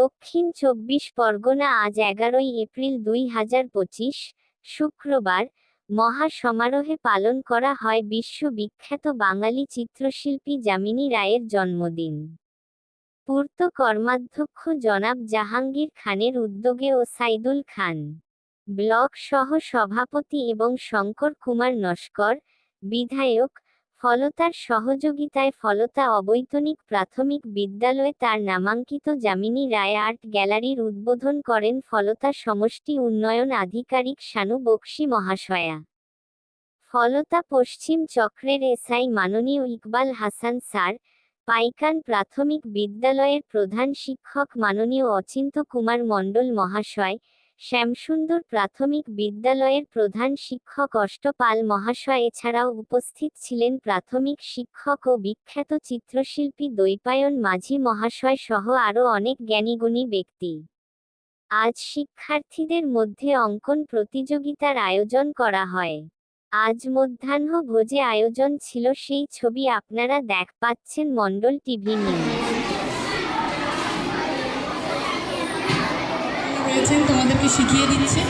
দক্ষিণ চব্বিশ পরগনা আজ এগারোই এপ্রিল দুই হাজার পঁচিশ, শুক্রবার মহা সমারোহে পালন করা হয় বিশ্ববিখ্যাত বাঙালি চিত্রশিল্পী যামিনী রায়ের জন্মদিন। পূর্ত কর্মাধ্যক্ষ জনাব জাহাঙ্গীর খানের উদ্যোগে ও সাইদুল খান। ব্লক সহ সভাপতি এবং শঙ্কর কুমার নস্কর, বিধায়ক ফলতার সহযোগিতায় ফলতা অবৈতনিক প্রাথমিক বিদ্যালয়ে তার নামাঙ্কিত যামিনী রায় আর্ট গ্যালারির উদ্বোধন করেন ফলতা সমষ্টি উন্নয়ন আধিকারিক শানু বক্সি মহাশয়া। ফলতা পশ্চিম চক্রের এসআই মাননীয় ইকবাল হাসান স্যার, পাইকান প্রাথমিক বিদ্যালয়ের প্রধান শিক্ষক মাননীয় অচিন্ত কুমার মণ্ডল মহাশয় শ্যামসুন্দর প্রাথমিক বিদ্যালয়ের প্রধান শিক্ষক অষ্টপাল মহাশয় এছাড়াও উপস্থিত ছিলেন প্রাথমিক শিক্ষক ও বিখ্যাত চিত্রশিল্পী দৈপায়ন মাঝি মহাশয় সহ আরও অনেক জ্ঞানীগুণী ব্যক্তি। আজ শিক্ষার্থীদের মধ্যে অঙ্কন প্রতিযোগিতার আয়োজন করা হয়। আজ মধ্যাহ্ন ভোজে আয়োজন ছিল সেই ছবি আপনারা দেখ, পাচ্ছেন মণ্ডল টিভি নিউজ। রয়েছেন তোমাদেরকে শিখিয়ে দিচ্ছে।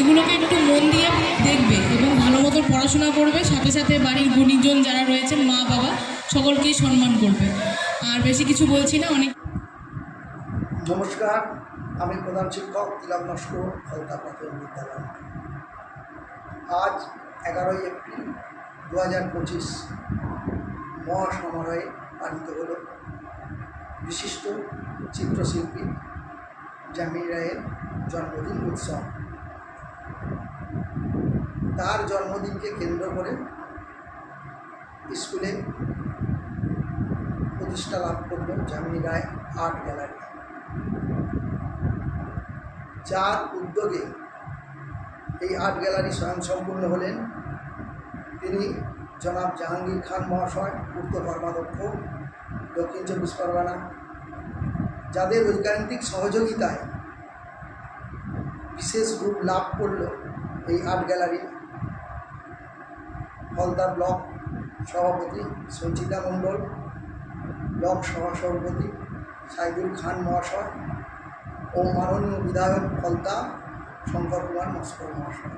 এগুলোকে একটু মন দিয়ে দেখবে এবং ভালো মতো পড়াশোনা করবে। সাথে সাথে বাড়ির গুণীজন যারা রয়েছেন, মা, বাবা, সকলকেই সম্মান করবে। আর বেশি কিছু বলছি না, অনেক নমস্কার, আমি প্রধান শিক্ষক তিলক নস্কর বিদ্যালয়। আজ এগারোই এপ্রিল দু হাজার পঁচিশ, মহাসমারোহে পালিত হল বিশিষ্ট চিত্রশিল্পী জামির রায়ের জন্মদিন উৎসব। তার জন্মদিনকে কেন্দ্র করে স্কুলে প্রতিষ্ঠা লাভ করল জামিনী রায় আর্ট গ্যালারি। যার উদ্যোগে এই আর্ট গ্যালারি স্বয়ংসম্পূর্ণ হলেন তিনি জনাব জাহাঙ্গীর খান মহাশয় পূর্ত কর্মাধ্যক্ষ দক্ষিণ চব্বিশ পরগনা যাদের ঐকান্তিক সহযোগিতায় বিশেষ রূপ লাভ করল এই আর্ট গ্যালারি ফলতা ব্লক সভাপতি সঞ্চিতা মণ্ডল, ব্লক সহসভাপতি সাইদুল খান মহাশয় ও মাননীয় বিধায়ক ফলতা শঙ্কর কুমার নস্কর মহাশয়।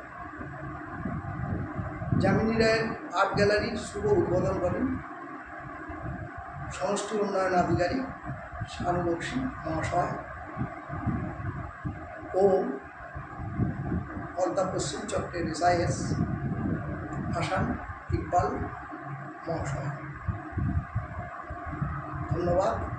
জামিনী রায়ের আর্ট গ্যালারির শুভ উদ্বোধন করেন সমষ্টি উন্নয়ন আধিকারিক বক্সি মহাশয় ও পদ্মা পশ্চিম চক্রের এসআইএস হাসান ইকবাল মহাশয়। ধন্যবাদ।